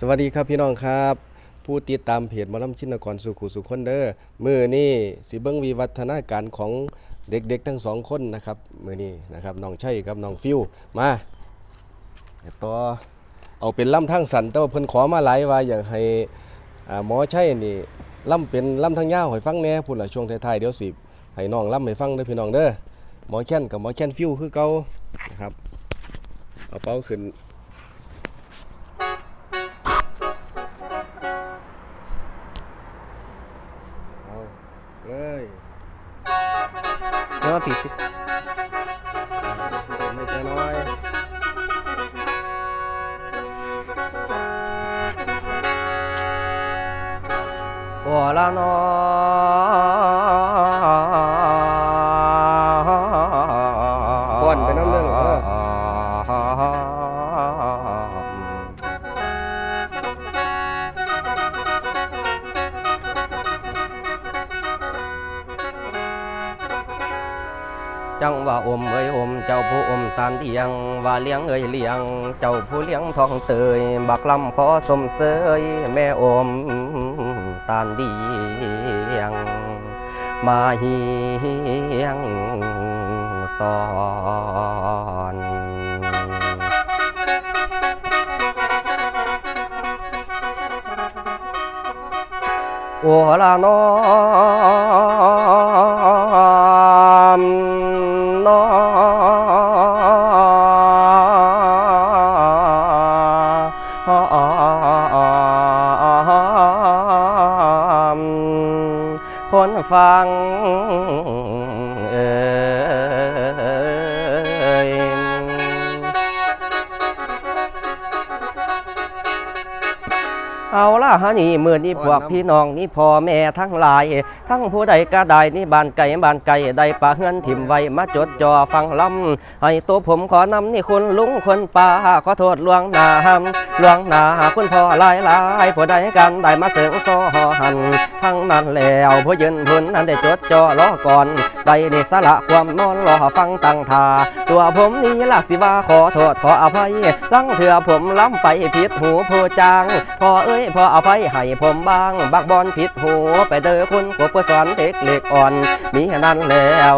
สวัสดีครับพี่น้องครับ ผู้ติดตามเพจมอลำชินกรสุขุสุขคนเด้อมือนี่สิเบิ้งวิวัฒนาการของเด็กๆทั้งสองคนนะครับมือนี้นะครับน้องชัยกับน้องฟิวมาต่อเอาเป็นล่ำทั้งสันแต่ว่าเพิ่นขอมาหลายว่าอยากให้หมอชัยนี่ล่ำเป็นล่ำทั้งยาวให้ฟังแน่พูดละช่วงท้ายๆเดี๋ยวสิให้น้องล่ำให้ฟังเด้อพี่น้องเด้อหมอแค้นกับหมอแค้นฟิวคือเก่านะครับเอาเป้าขึ้น เลยแล้วมาปิดสิไม่จะน้อยโอ้ล เจ้าผู้อมตานเดียง ว่าเลี้ยงเอ้ยเลี้ยง เจ้าผู้เลี้ยงทองเตย บักลำขอสมเสยแม่อมตานเดียง มาเฮียงสอนโอ้ละน้ ฟัง นี่มือนี่พวกพี่น้องนี่พ่อแม่ทั้งหลาย ทั้งผู้ใดก็ได้นี่บ้านไก่บ้านไก่ได้ปะเฮือนถิ่มไว้มาจดจ่อฟังลำให้ตัวผมขอนำนี่คุณลุงคนป่าขอโทษลวงหนาลวงหนาคุณพ่อหลายหลายผู้ใดกันได้มาเสริงโซหันทั้งนั้นแล้วผู้ยืนพื้นนั้นได้จดจ่อรอก่อน ได้นี่สละความนอนรอฟังตั้งท่าตัวผมนี่ละสิว่าขอโทษขออภัยลังเถื่อผมล้ำไปผิดหูผู้จังพอเอ้ยพออภัยให้ผมบ้าง บักบอลผิดหูไปเด้อคุณกบสอนเทคเล็กอ่อน มีนั้นแล้ว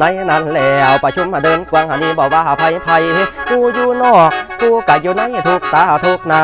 ในนั้นแล้วประชุมมาเดินกวางหันนี้บอกว่าภัยภัยกูอยู่นอกกูก็อยู่ในทุกตาทุกนา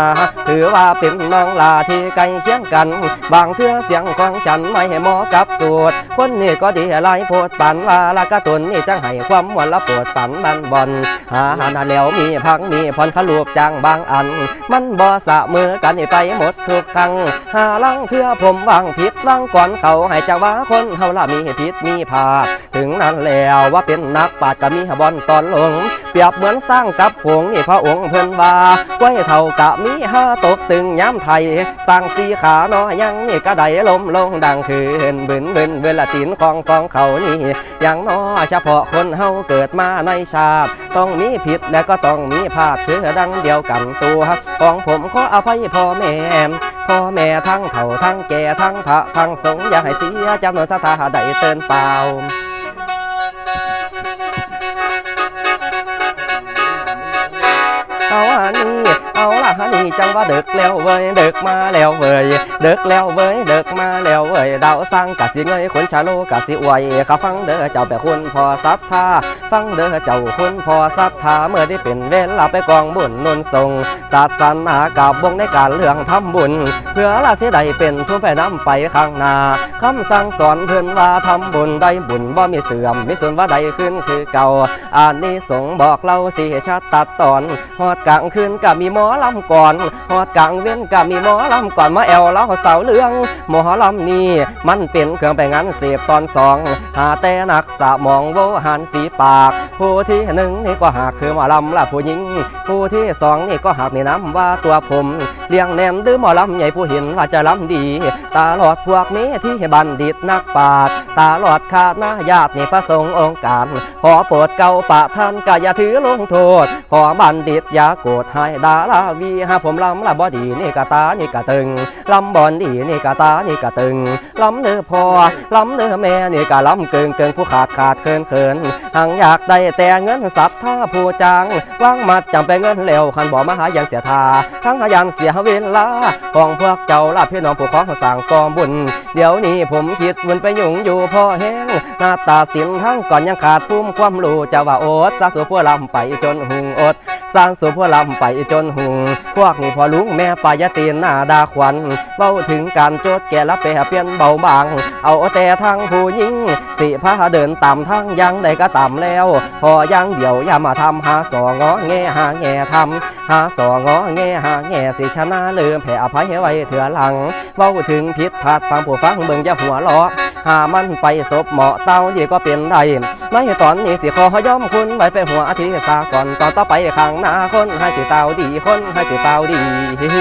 ถือว่าเป็นน้องลาที่ใกล้เคียงกัน บางเทื่อเสียงของฉันไม่เหมาะกับสูตร คนนี้ก็ดีหลายโพดปันว่าละกะตุนนี่จังให้ความหวนละปวดปันบันบอนหาหาแล้วมีพังมีผ่อนขลูกจางบางอัน มันบ่สะมือกันไปหมดทุกทางหาลังเทื่อผมวางผิดลังก่อนเขาให้จังว่าคนเฮาละมีผิดมีพาถึงนั้นแล้วว่าเป็นนักปราดก็มีบอลตอนลง เปรียบเหมือนสร้างกับหงนี่พระองค์เพิ่นว่าไว้เท่ากะมีห้าตกตึงย้ำไทยสร้างสีขาน้อยังนี่ก็ได้ลมลงดังคืนบึนบึนเวลาตีนของกองเขานี่อย่างน้อเฉพาะคนเฮาเกิดมาในชาติ ต้องมีผิดและก็ต้องมีพลาดคือดังเดียวกันตัวของผมขออภัยพ่อแม่พ่อแม่ทั้งเฒ่าทั้งแก่ทั้งพระทั้งสงฆ์อย่าให้เสียจำนวนสถาใดเตือนเปล่า เอาอันนี้เอาละฮันนี่จังว่าเด็กแล้วเว้ยเด็กมาแล้วเว้ยเด็กแล้วเว้ยเด็กมาแล้วเว้ยดาวสร้างกะสิเงยคนชาโลกะสิอวยกะฟังเด้อเจ้าแปคุณพอศรัทธา ฟังเด้อเจ้าคุณพอศรัทธาเมื่อได้เป็นเวลาไปกองบุญนุนทรงศาสนากับวงในการเรื่องทำบุญ เพื่อละเสียใดเป็นทุนไปน้ำไปข้างนาคำสั่งสอนเพื่อนว่าทำบุญได้บุญบ่มีเสื่อมมีส่วนว่าใดขึ้นคือเก่าอันนี้สงบอกเราสิให้ชัดตัดตอนฮอดกลางคืนก็มีหมอลำก่อนฮอดกลางเว้นก็มีหมอลำก่อนมาแอวเล่าเสาเรื่องหมอลำนี่มันเป็นเครื่องไปงานเสพตอนสองหาแต่นักสะมองโวหันฝีปากผู้ที่หนึ่งนี่ก็หากคือหมอลำละผู้หญิง ผู้ที่สองนี่ก็หากในน้ำว่าตัวผมเลี้ยงแนมดื้อหมอลำใหญ่ผู้เห็นว่าจะลำดีตาหลอดพวกนี้ที่บัณฑิตนักปราชญ์ตาหลอดขาดหน้าญาตินี่พระสงฆ์องค์การ ขอโปรดเก่าปะท่านกอย่าถือลงโทษ ขอบัณฑิตอย่าโกรธให้ดาราวีหาผมลำละบ่ดีนี่กะตานี่กะตึงลำบอนดีนี่กะตานี่กะตึงลำเด้อพ่อลำเด้อแม่นี่กะลำเกิงเกิงผู้ขาดขาดเคินเคินหังยาากได้แต่เงินสับท่าผู้จังวางมัดจำไปเงินเล้วคันบ่มาหายังเสียทาทั้งหายันเสียเวลาของพวกเจ้าลาพี่น้องผู้ของสั่งกองบุญ เดี๋ยวนี้ผมคิดวนไปยุ่งอยู่พ่อแห้งหน้าตาสินทั้งก่อนยังขาดภูมิความรู้จะว่าโอดสาสู่พวกลำไปจนหุงอด สร้างสู่พวลำไปจนหุงพวกนี้พอลุงแม่ปายตีนหน้าดาขวัญเบ้าถึงการโจดแก่ละเปเปลี่ยนเบาบาง เอาแต่ทางผู้หญิง สิพาเดินตามทางยังได้ก็ตามแล้ว พอยังเดียวอย่ามาทำหาสองอแงหาแง่ทำหาสองอแงหาแง่สิชนะลืมแผ่อภัยให้ไว้เถื่อหลังเว้าถึงผิดพลาดฟังผู้ฟังเบิ่งอย่าหัวเราะหามันไปศพเหมาะเต้าดีก็เป็นได้ในตอนนี้สิขอย่อมคุณไว้ไปหัวอาทิสาก่อนตอนต่อไปข้างหน้าคนให้สิเต้าดีคนให้สิเต้าดีเอาอ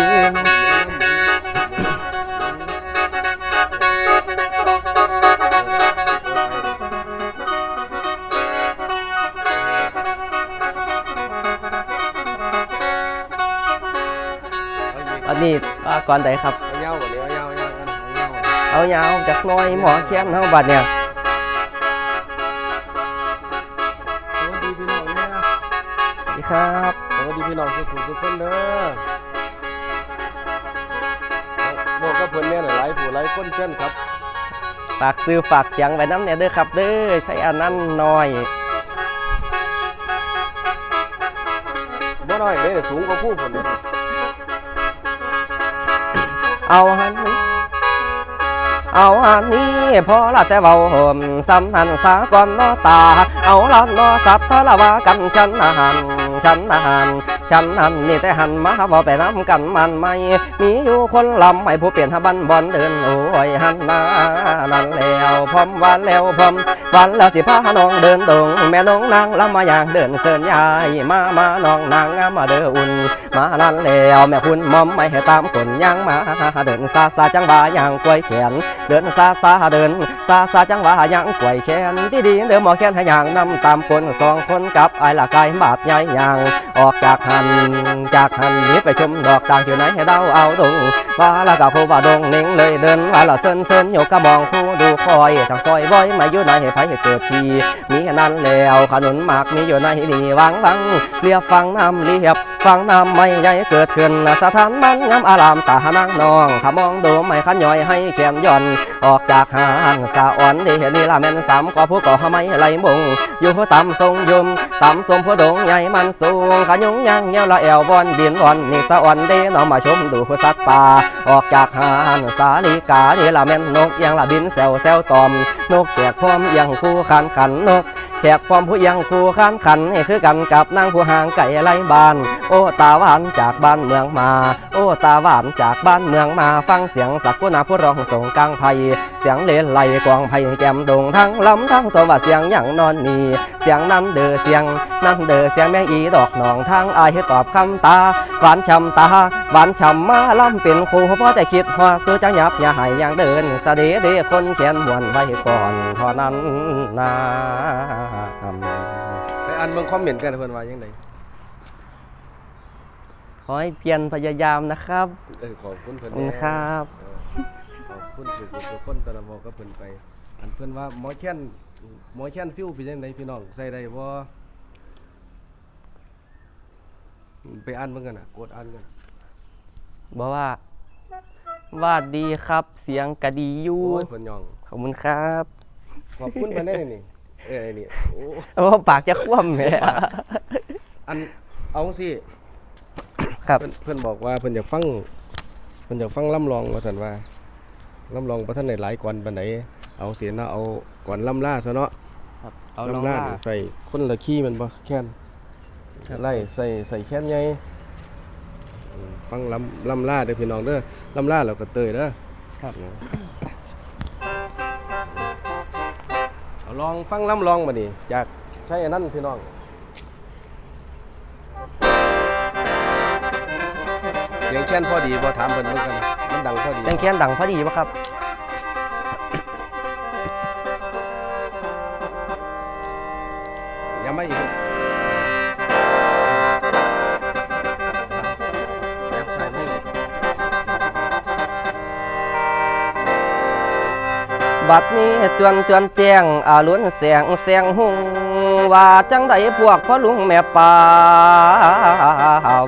ีกอันนี้ว่าก่อนใดครับ เอาเงาก่อนนี้เอาเงาเอาเงาเอาเงาเอายาวจากหน้อยหมอเขียนเฮาบัดเนี่ย ครับสวัสดีพี่น้องทุกคนทุกคนเด้อเอาบอกกับเพิ่นเนี่ยหลายผู้หลายคนเช่นครับ ฝากซื้อฝากเสียงไว้น้ำเนี่ยเด้อครับ เด้อใช้อันนั้นหน่อยบ่น้อยเด้สูงกว่าผู้คนเด้เอาหันนี้เอาอันนี้พอละแต่เว้าห่มสำนันสาก่อนนอตา เอาละนอสัตว์ทละว่ากันฉันอาหาร ฉันนาหา ฉันหันนี่แต่หันมาว่าไปน้ำกันมันไม่ มีอยู่คนลำไม่ผู้เปลี่ยนหบันบอลเดินโอ้ยหันหน้านั่นแล้วพร้อมวานแล้วพร้อมวานแล้วสิพาน้องเดินดงแม่น้องนางลำมาอย่างเดินเสินยายมามาน้องนางมาเด้ออุ่น มานั่นแล้วแม่คุณมอมไม่ให้ตามคนยังมาเดินซาซาจังบาอย่างกวยแขนเดินซาซาเดินซาซาจังบาอย่างกวยแขนที่ดีเดิมหมอแขนให้ยางนำตามคนสองคนกับไอ้ละกายบาดใหญ่ยางออกจากหัน จากหันหนี้ไปชมดอกต่างอยู่ไหนให้เดาเอาดงว่าละกับผู้ว่าดงเน่งเลยเดินว่าละเซินเซินโยกกระมองคู่ดูคอยทางซอยบ่อยมาอยู่ไหนให้ไผให้เกิดทีมีนั้นแล้วขนุนหมากมีอยู่ในนี่วังวังเรียบฟังน้ำเรียบฟังน้ำไม่ใหญ่เกิดขึ้นสถานมันงามอารามตาหนังนองขมองดูไม่ขันย่อยให้แขนย่อน ออกจากหางสาอ่อนดีนี่ละแม่นสามก็ผู้ก่อไม่ไหลมงอยู่ต่ำทรงยุมต่ำทรงผู้ดงใหญ่มันสูงขยุงยังเงี้ยวละแอวบอนบินอ่อนนี่สะอ่อนเดนอมาชมดูสัตว์ป่าออกจากหางสาลีกานี่ละแม่นนกเอียงละบินแซวแซวตอม นกแขกพร้อมเอียงคู่ขันขันนก แขกพร้อมผู้เอียงคู่ขันขันนี่คือกันกับนางผู้ห่างไก่ไรบ้าน โอ้ตาหวานจากบ้านเมืองมา โอ้ตาหวานจากบ้านเมืองมา ฟังเสียงสักกุณาผู้ร้องส่งกลางไพเสียงเลนไหลกวางไพแก้มดงทั้งลำทั้งตัวว่าเสียงอย่างนอนนีเสียงนั้นเด้อเสียงนั้นเด้อเสียงแม่อีดอกหนองทางอายให้ตอบคำตาหวานช่ำตาหวานช่ำมาลำเป็นครูพ่อแต่คิดว่าซื้อจังยับอย่าให้ยังเดินสะเดเดคนเขียนมวนไว้ก่อนเท่านั้นนาไปอ่านเบิ่งคอมเมนต์กันเพิ่นว่าจังไดขอให้เพียรพยายามนะครับ เออขอบคุณเพิ่นขอบคุณครับ เออขอบคุณทุกทุกคนแตละบอกกับเพิ่นไป อันเพิ่นว่าหมอแค้นหมอแค้นฟิวเป็นจังไดพี่น้องใส่ได้บ่ไปอ่านเบิ่งกันน่ะกดอ่านกัน บอกว่าวาดดีครับ เสียงกะดีอยู่โอ้ยเพิ่นยองขอบคุณครับขอบคุณเพิ่นได้นี่เออไอ้นี่โอ้โอ้ปากจะคว่ำเลยอันเอาสิครับเพิ่นเพิ่นบอกว่าเพิ่นอยากฟังเพิ่นอยากฟังล่ำลองว่าซั่นว่าล่ำลองบ่ทันได้หลายก่อนปานใดเอาเสียนะเอาก่อนล่ำล่าซะเนาะเอาลองล่ำล่าล่านี่ใส่คนละขี้แมันบ่แค้นครับ ไล่ใส่ใส่แค้นใหญ่อืม ฟังล่ำล่ำล่าเด้อพี่น้องเด้อล่ำล่าแล้วก็เตยเด้อครับเอาลองฟังล่ำลองมาดิจากใช่อันนั้นพี่น้องเสียงแค้นพอดีบ่ถามเพิ่นเหมือนกันมันดังพอดีจังเคียนดังพอดีปะครับ บัดนี้จวนจวนแจ้งอาล้วนแสงแสงหุงว่าจังใดพวกพ่อลุงแม่ป่า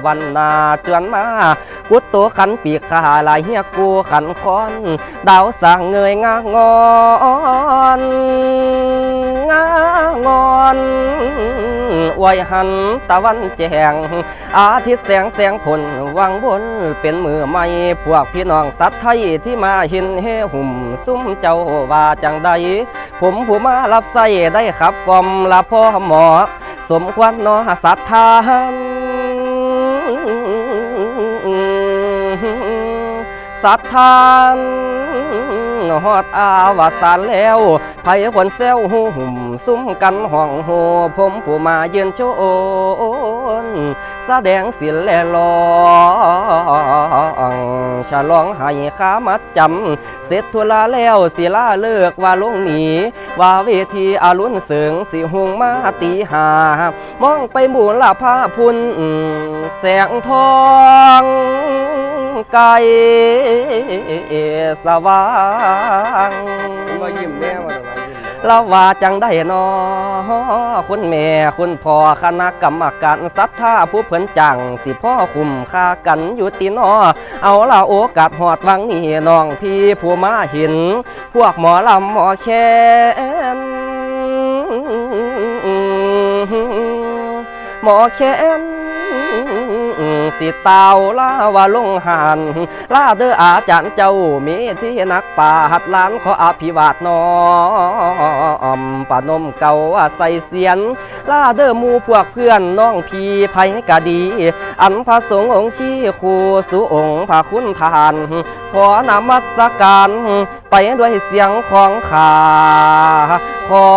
วันนาจวนมากุดโตขันปีกขาลายเฮียกูขันคอนดาวสางเงยงางอนงางอน อวยหันตะวันแจงอาทิตย์แสงแสงผลวังบนเป็นมือใหม่พวกพี่น้องสัตว์ไทยที่มาห็นเฮหุ่มซุ้มเจ้าว่าจังใด ผมผู้มารับใส่ได้ขับกอมละพ่อหมอ สมควรนอสัตว์ทานสัตว์ทาน ฮอดอาวสานแล้วไผคนเซลหูหุ่มซุ้มกันห้องโหผมผู้มาเยือนโชนแสดงศิลแลลองฉลองให้ข้ามัดจำเสร็จทุลาแล้วสิลาเลิกว่าลงหนีว่าเวทีอารุณเสริงสิหุงมาตีหามองไปหมู่ลาผ้าพุนแสงทอง ไกลสว่างว่ายิ้มแน่ว่าแต่ว่ายิ้มแน่เราว่าจังได้นอคุณแม่คุณพ่อคณะกรรมการศรัทธาผู้เพิ่นจังสิพ่อคุมค่ากันอยู่ตีนอเอาละโอกาสหอดวังนี่น้องพี่ผู้มาเห็น พวกหมอลำหมอแคนหมอแคน สิตาวลาวาลงหันลาเด้ออาจารย์เจ้ามีที่นักป่าหัดล้านขออภิวาทน้อมปานมเก่าอาศัยเสียนลาเด้อหมูพวกเพื่อนน้องพี่ไผกะดี อันพระสงฆ์องค์ชี้ครูสู่องค์พระคุณทาน ขอนมัสการไปด้วยเสียงของข้าขอ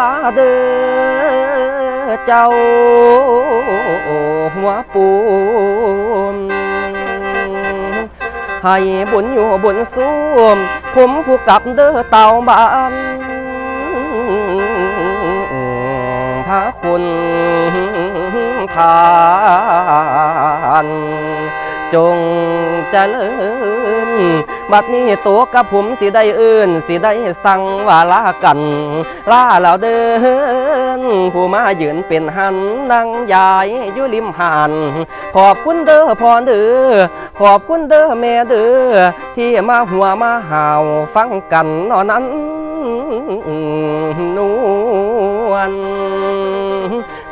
ลาเด้อ เจ้าหัวปูนให้บุญอยู่บุญสูมผมผู้กับเด้อเต่าบ้านพระคุณทาน จงเจริญบัดนี้ตัวกับผมสิได้เอื่นสิได้สั่งว่าลากันลาแล้วเดิน ผู้มายืนเป็นหันนั่งยายอยู่ริมหานขอบคุณเด้อพ่อเด้อขอบคุณเด้อแม่เด้อที่มาหัวมาหาวฟังกันนอนั้นนวล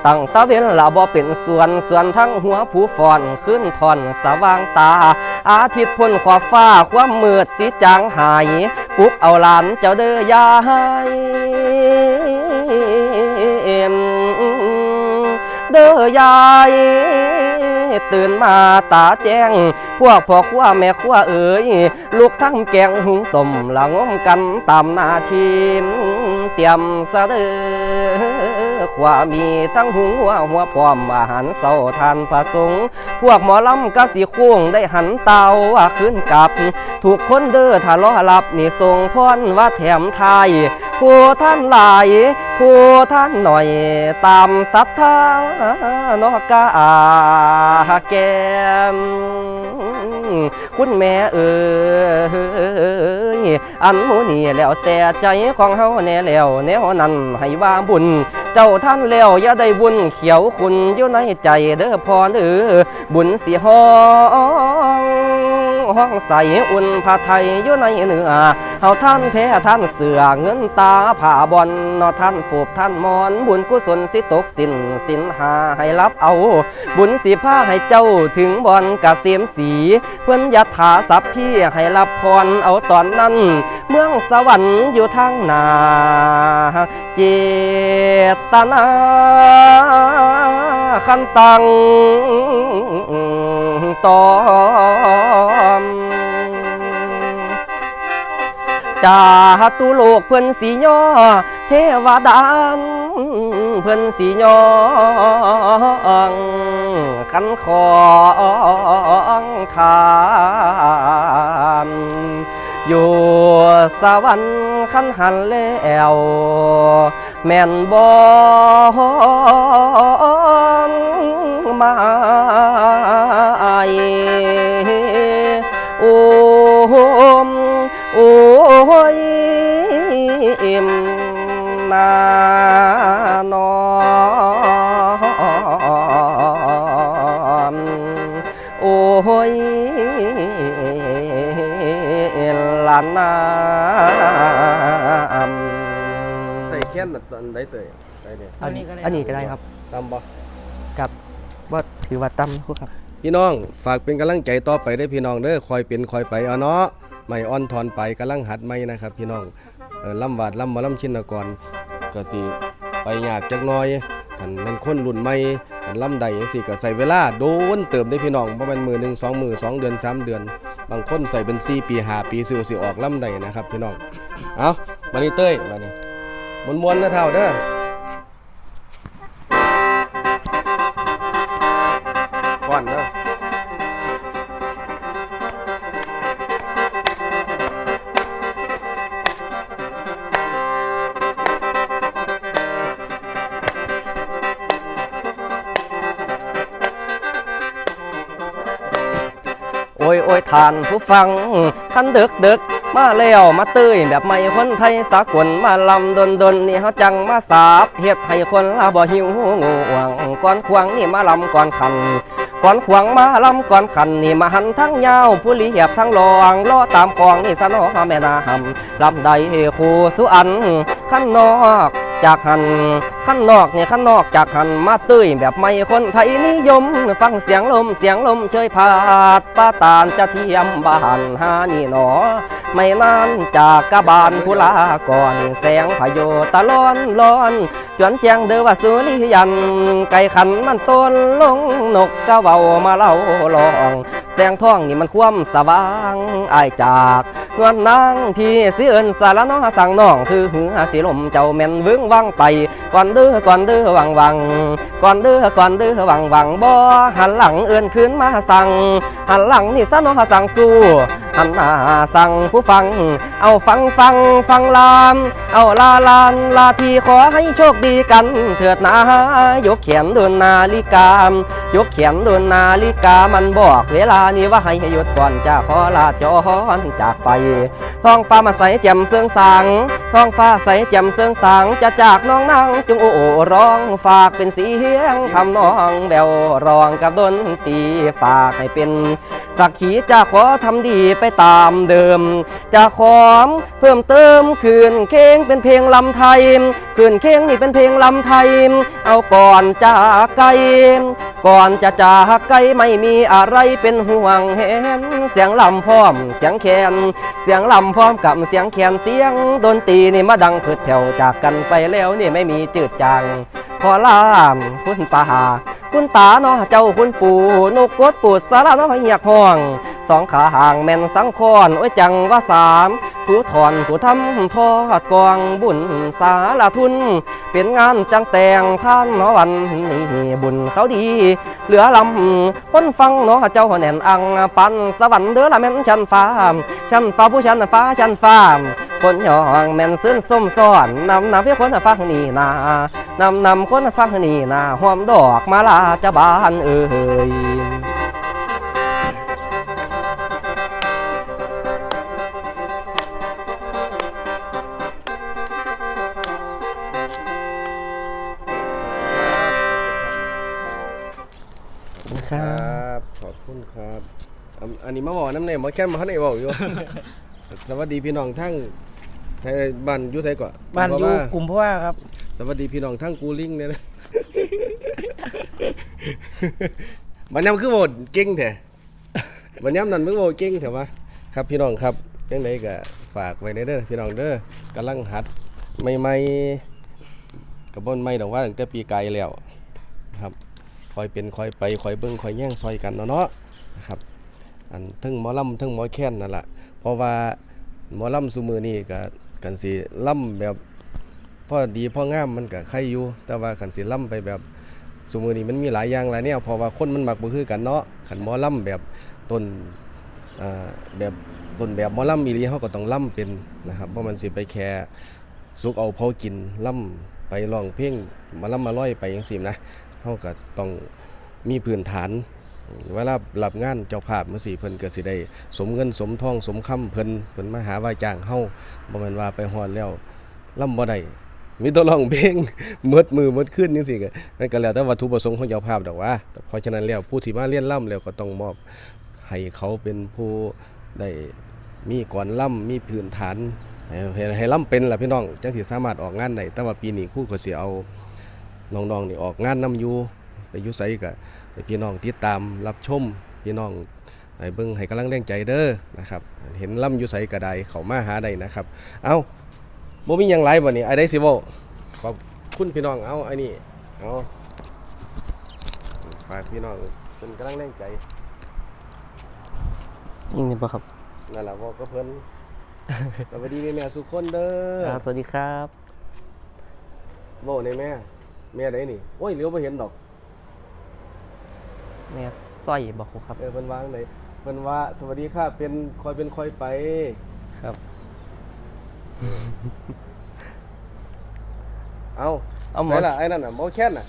ตั้งตาเวนละบ่เป็นส่วนส่วนทั้งหัวผู้ฟอนขึ้นทอนสว่างตา อาทิตย์พ้นขอบฟ้าความมืดสีจางหายปลุกเอาหลานเจ้าเด้อยายเด้อยายตื่นมาตาแจ้ง พวกพ่อครัวแม่ครัวเอ๋ยลูกทั้งแกงหุงต้มละงมกันตามนาทีเตรียมเสดอ ความีทั้งหงัวหัวพร้อมอาหารเศร้าทานผสงฆ์พวกหมอลำก็สิคุ้งได้หันเตาว่าขึ้นกลับ ถูกคนเด้อถ้าล้อลับนี่ทรงพรว่าแถมไทยผู้ท่านหลาย ผู้ท่านหน่อยตามศรัทธานอกาแกมคุณแม่เอ๋ยอันหูนี่แล้วแต่ใจของเฮาแน่แล้วแนวนั้นให้ว่าบุญ เจ้าท่านแล้วอย่าได้บุญเขียวคุณอยู่ในใจเด้อพรเด้อบุญสิห้องห้องใสอุ่นผ้าไทยอยู่ในเนื้อ เฮาท่านแพ้ท่านเสือเงินตาผ่าบอลนอท่านฝูบท่านมอนบุญกุศลสิตกสินสินหาให้รับเอา บุญสิพาให้เจ้าถึงบอนกะเสียมสี เพื่อนยัถาสับพี่ให้รับพรเอาตอนนั้น เมืองสวรรค์อยู่ทางนาเจตนาขันตังตอม จาตุโลกเพิ่อนสีย่อ เทวดานเพิ่อนสีย่องขันของทานอยู่สวรรค์ขันหันแล้วแม่นบอนมาโอ้ ยอิ่มนานอนโอ้ยลานน้ำใส่แค้นตอนได้เตยได้เนี่อันนี้ก็ได้อันนี้ก็ได้ครับตำบ่กับว่าถือว่าตำครับ พี่น้องฝากเป็นกำลังใจต่อไปได้พี่น้องเด้อคอยเป็นคอยไปเอาเนาะ ไม่อ่อนทอนไปกำลังหัดไม่นะครับ พี่น้องออล่ำวาดล่ำมาล่ำชินกรก็สิไปยากจักน่อยกันแม่นคนรุ่นใหม่กันล่ำใดจังซี่ก็ใส่เวลาโดนเติมได้พี่น้องบ่แม่นมือหนึ่งสองมือสองเดือนสามเดือน บางคนใส่เป็น4ปี5ปีสิสิออกล่ำใดนะครับ พี่น้องเอามานี่เต้ยมานี่มวนๆนะเท่าเด้อ ยโอ้ยทานผู้ฟังท่านดึกดึกมาแล้วมาเตื้ยแบบไม่คนไทยสากลมาลำดนดนนี่เขาจังมาสาบเฮ็ดให้คนลาบ่หิวงวงก่อนควงนี่มาลำก่อนขันก่อนขวางมาลำก่อนขันนี่มาหันทั้งยาวผู้ลีเหียบทั้งรองล้อตามคลองนี่สนอแม่นาหำลำใดเฮคูสุอันขันนอก จากหันขั้นนอกเนี่ยขั้นนอกจากหันมาตื้ยแบบไม่คนไทยนิยม ฟังเสียงลมเสียงลมเชยพาดป้าตาลจะเทียมบ้านหานี่หนอ ไม่นานจากกะบานผู้ลาก่อนแสงพายุตะร้อนร้อนจวนแจงเด้อว่าสุริยัน ไก่ขันมันต้นลงนกกะเว้ามาเล่าลอง แสงทองนี่มันคว่ำสว่างอายจาก นวลนางพี่สิเอินสารน้อสั่งน้องคือหือสิลมเจ้าแม่นวึงวังไปก่อนเด้อก่อนเด้อวังวังก่อนเด้อก่อนเด้อวังวังบ่หันหลังเอินคืนมาสั่งหันหลังนี่ซะน้อสั่งสู้หันหน้าสั่งผู้ฟัง เอาฟังฟังฟังลามเอาลาลานลาทีขอให้โชคดีกัน เถิดนายกเขียนดนนาฬิกายกเขียนดนนาฬิกามันบอก เวลานี้ว่าให้หยุดก่อนจะขอลาจรจากไปท้องฟ้ามาใสแจ่มเสืองสางท้องฟ้าใสแจ่มเสืองสางจะจากน้องนางจงโอ้ร้องฝากเป็นเสียงทำน้องแววร้องกับดนตรีฝากให้เป็น สักขีจะขอทำดีไปตามเดิม จะขอเพิ่มเติมคืนเค้งเป็นเพลงลำไทยคืนเค้งนี่เป็นเพลงลำไทย เอาก่อนจากไกลก่อนจะจากไกลไม่มีอะไรเป็นห่วงเห็นเสียงลำพร้อมเสียงแคนเสียงลำพร้อมกับเสียงแคนเสียงดนตรีนี่มาดังพืดแถวจากกันไปแล้วนี่ไม่มีจืดจาง พอลามคุณป่าคุณตาเนาะเจ้าคุณปู่นกกดปูดสาระเนาะเหียกห้องสองขาห่างแม่นสังคอนโอ้ยจังว่าสามผู้ถอนผู้ทำทอดกองบุญสาละทุน เป็นงานจังแต่งท่านเนาะวันนี้บุญเขาดี เหลือลำคนฟังเนาะเจ้าแน่นอังปันสวรรค์เด้อละแม่นชันฟ้าชันฟ้าผู้ชันฟ้าชันฟ้า คนยองแม่นซึ้นส้มซ้อนนำนำเพื่อคนฟังนี่นานำนำคนฟังนี่นาหอมดอกมาลาจะบานเอ่ยครับขอบคุณครับ อันอันนี้มาบอกน้ำเนี่ยมาแค่มาให้ในบอกอยู่ สวัสดีพี่น้องทั้ง ไทยบ้านอยุไสก่อนบ้านอยู่ว่กลุ่มเพราะว่าครับ สวัสดีพี่น้องทั้งกูลิงเนี่ยนะ มันย้ำคือโหวตเก่งแท้มันย้ำนั่นมึงโหวตเก่งแท้วะครับพี่น้องครับจังไดก็ฝากไว้ในเด้อพี่น้องเด้อกำลังหัดใหม่ๆกับบนไม่ดอกว่าตั้งแต่ปีไกลแล้วครับคอยเป็นคอยไปคอยเบิ่งคอยแย่งซอยกันเนาะเนาะนะครับอันทั้งหมอลำทั้งหมอแค้นนั่นแหละเพราะว่าหมอลำซุมือนี่ก็ กันสิล่ำแบบพอดีพองามมันก็ใครอยู่ แต่ว่าขันสิล่ำไปแบบซุมือนี่มันมีหลายอย่างหลายแนวเพราะว่าคนมันมักบ่คือกันเนาะขันหมอล่ำแบบต้นแบบต้นแบบหมอล่ำอีหลีเฮาก็ต้องล่ำเป็นนะครับเพราะมันสิไปแค่สุกเอาเผากินล่ำไปร้องเพลงมาล่ำมาร้อยไปจังซี่นะเฮาก็ต้องมีพื้นฐาน เวลารับงานเจ้าภาพมื้อสิเพิ่นก็สิได้ สมเงินสมทองสมคำเพิ่นเพิ่นมาหาว่าจ้างเฮาบ่แม่นว่าไปฮอดแล้วล่ำบ่ได้มีตัวร้องเพลงหมดมือหมดคืนจังซี่ก็นั่นก็แล้วแต่วัตถุประสงค์ของเจ้าภาพดอกว่าเพราะฉะนั้นแล้วผู้ที่มาเรียนล่ำแล้วก็ต้องมอบให้เขาเป็นผู้ได้มีก่อนล่ำมีพื้นฐานให้ให้ล่ำเป็นล่ะพี่น้องจังสิสามารถออกงานได้แต่ว่าปีนี้คู่ก็สิเอาน้องๆนี่ออกงานนํอยู่ไปอยู่ไสก็ ให้พี่น้องติดตามรับชมพี่น้องให้เบิ่งให้กำลังแรงใจเด้อนะครับเห็นล่ำอยู่ไสก็ได้เข้ามาหาได้นะครับ เอาบ่มีหยังหลายบ่นี่ไอ้ได้สิเว้าขอบคุณพี่น้องเอาไอ้นี่เอาฝากพี่น้องเป็นกำลังแรงใจนี่ป่ะครับนั่นแหละบอกก็เพิ่นสวัสดีแม่แม่สุขคนเด้อสวัสดีครับโว้ในแม่แม่ไหนนี่โอ้ยเหลียวไปเห็นดอก แม่สร้อยบอกครับ เออเพิ่นวางไหนเพิ่นว่าสวัสดีค่ะเป็นคอยเป็นคอยไป ครับ เอาเอาหมดใส่ละไอ้นั่นน่ะหมอแค้นน่ะ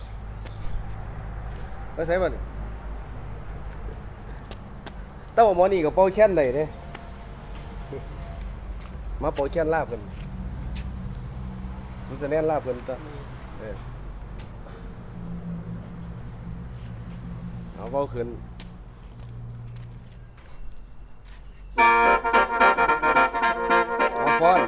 ไปใส่บ่นี่แต่ว่าหมอนี่ก็เป่าแค้นได้เด้มาเป่าแค้นลาบเพิ่นสุดแสดงลาบเพิ่นตะเออ เอาเป่าขึ้นเอาฟ้อน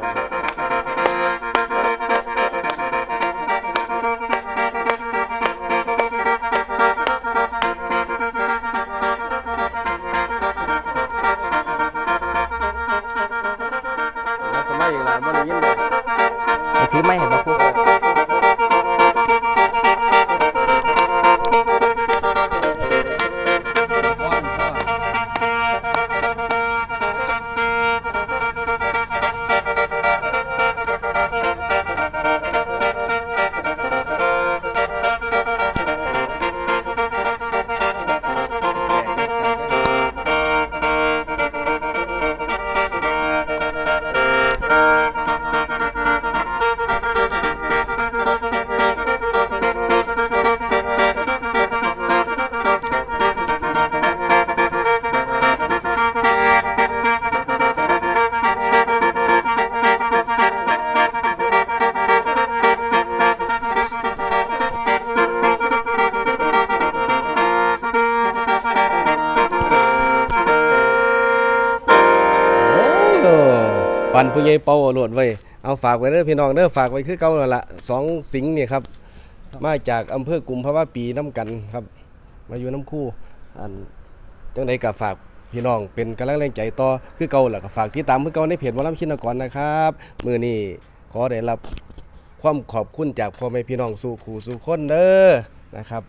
โอ้ปั่นผู้ใหญ่เป่าโหลดไว้เอาฝากไว้เด้อพี่น้องเด้อฝากไว้คือเก่าแล้วล่ะสองสิงห์นี่ครับ มาจากอำเภอกุมภาวะปีน้ำกันครับ มาอยู่น้ำคู่อันจังใดก็ฝากพี่น้องเป็นกำลังแรงใจต่อคือเก่าแหละก็ฝากติดตามคือเก่าในเพจหมอลำชินกรนะครับมื้อนี้ขอได้รับความขอบคุณจากพ่อแม่พี่น้องสู่ขู่สู่คนเด้อนะครับ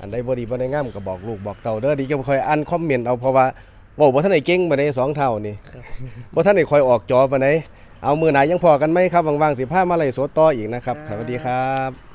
อันใดบ่ดีบ่ได้งามก็บอกลูกบอกเต่าเด้อดีก็บ่ค่อยอ่านคอมเมนต์เอาเพราะว่า เว้าบ่ทันได้เก่งปานใดสองเท่านี่บ่ทันได้ค่อยออกจอปานใดเอามื้อหน้ายังพอกันไหมครับว่างๆสิพามาไล่สดต่ออีกนะครับสวัสดีครับ